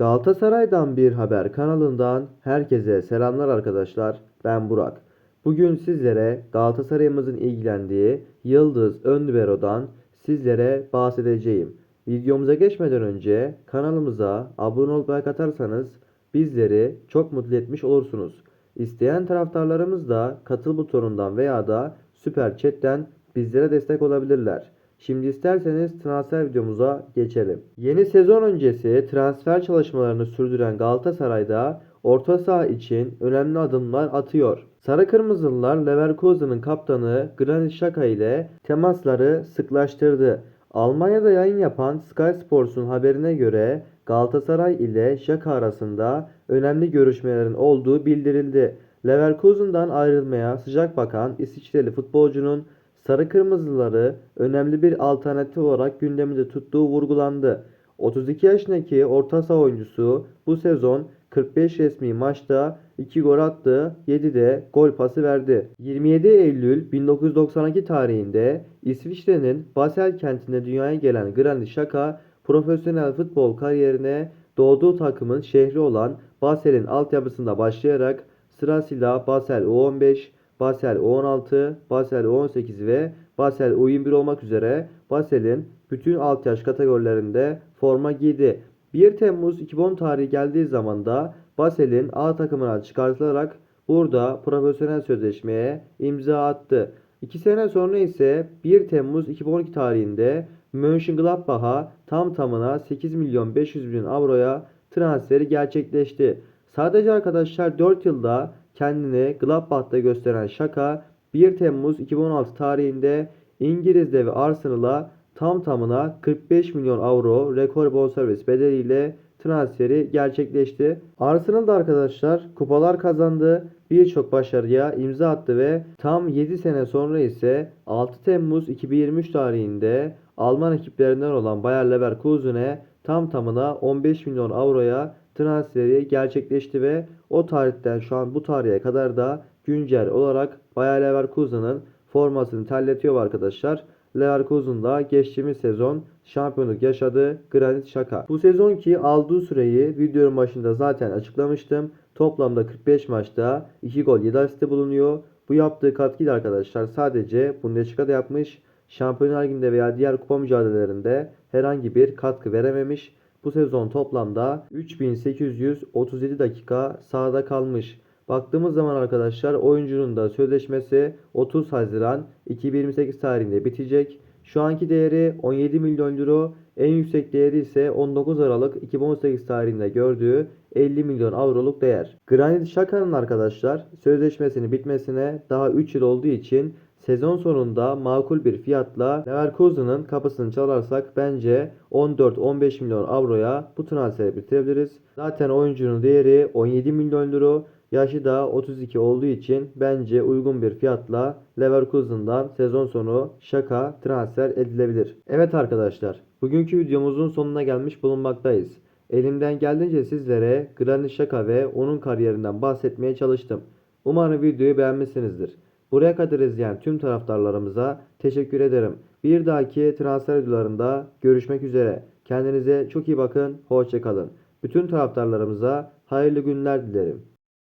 Galatasaray'dan bir haber kanalından herkese selamlar arkadaşlar. Ben Burak. Bugün sizlere Galatasaray'ımızın ilgilendiği Yıldız Öndubero'dan sizlere bahsedeceğim. Videomuza geçmeden önce kanalımıza abone olup like atarsanız bizleri çok mutlu etmiş olursunuz. İsteyen taraftarlarımız da katıl butonundan veya da süper chatten bizlere destek olabilirler. Şimdi isterseniz transfer videomuza geçelim. Yeni sezon öncesi transfer çalışmalarını sürdüren Galatasaray'da orta saha için önemli adımlar atıyor. Sarı Kırmızılılar Leverkusen'ın kaptanı Granit Xhaka ile temasları sıklaştırdı. Almanya'da yayın yapan Sky Sports'un haberine göre Galatasaray ile Xhaka arasında önemli görüşmelerin olduğu bildirildi. Leverkusen'dan ayrılmaya sıcak bakan İsviçreli futbolcunun Sarı Kırmızıları önemli bir alternatif olarak gündeminde tuttuğu vurgulandı. 32 yaşındaki orta saha oyuncusu bu sezon 45 resmi maçta 2 gol attı, 7 de gol pası verdi. 27 Eylül 1992 tarihinde İsviçre'nin Basel kentinde dünyaya gelen Granit Xhaka profesyonel futbol kariyerine doğduğu takımın şehri olan Basel'in altyapısında başlayarak sırasıyla Basel U15, Basel U16, Basel U18 ve Basel U21 olmak üzere Basel'in bütün alt yaş kategorilerinde forma giydi. 1 Temmuz 2010 tarihi geldiği zaman da Basel'in A takımına çıkartılarak burada profesyonel sözleşmeye imza attı. 2 sene sonra ise 1 Temmuz 2012 tarihinde Mönchengladbach'a tam tamına 8 milyon 500 bin avroya transferi gerçekleşti. Sadece arkadaşlar 4 yılda kendini Gladbach'ta gösteren Şaka 1 Temmuz 2016 tarihinde İngiliz devi Arsenal'a tam tamına 45 milyon avro rekor bonservis bedeliyle transferi gerçekleşti. Arsenal da arkadaşlar kupalar kazandı, birçok başarıya imza attı ve tam 7 sene sonra ise 6 Temmuz 2023 tarihinde Alman ekiplerinden olan Bayer Leverkusen'e tam tamına 15 milyon avroya transferi gerçekleşti ve o tarihten şu an bu tarihe kadar da güncel olarak Bayer Leverkusen'ın formasını terletiyor arkadaşlar. Leverkusen'da geçtiğimiz sezon şampiyonluk yaşadı Granit Xhaka. Bu sezonki aldığı süreyi videonun başında zaten açıklamıştım. Toplamda 45 maçta 2 gol 7 asisti bulunuyor. Bu yaptığı katkıyla arkadaşlar sadece Bundesliga'da yapmış. Şampiyonlar Ligi'nde veya diğer kupa mücadelelerinde herhangi bir katkı verememiş. Bu sezon toplamda 3837 dakika sahada kalmış. Baktığımız zaman arkadaşlar oyuncunun da sözleşmesi 30 Haziran 2028 tarihinde bitecek. Şu anki değeri 17 milyon euro. En yüksek değeri ise 19 Aralık 2018 tarihinde gördüğü 50 milyon avroluk değer. Granit Xhaka'nın arkadaşlar sözleşmesinin bitmesine daha 3 yıl olduğu için sezon sonunda makul bir fiyatla Leverkusen'ın kapısını çalarsak bence 14-15 milyon avroya bu transferi bitirebiliriz. Zaten oyuncunun değeri 17 milyon euro. Yaşı da 32 olduğu için bence uygun bir fiyatla Leverkusen'dan sezon sonu şaka transfer edilebilir. Evet arkadaşlar, bugünkü videomuzun sonuna gelmiş bulunmaktayız. Elimden geldiğince sizlere Granit Xhaka ve onun kariyerinden bahsetmeye çalıştım. Umarım videoyu beğenmişsinizdir. Buraya kadar izleyen tüm taraftarlarımıza teşekkür ederim. Bir dahaki transfer videolarında görüşmek üzere. Kendinize çok iyi bakın, hoşçakalın. Bütün taraftarlarımıza hayırlı günler dilerim.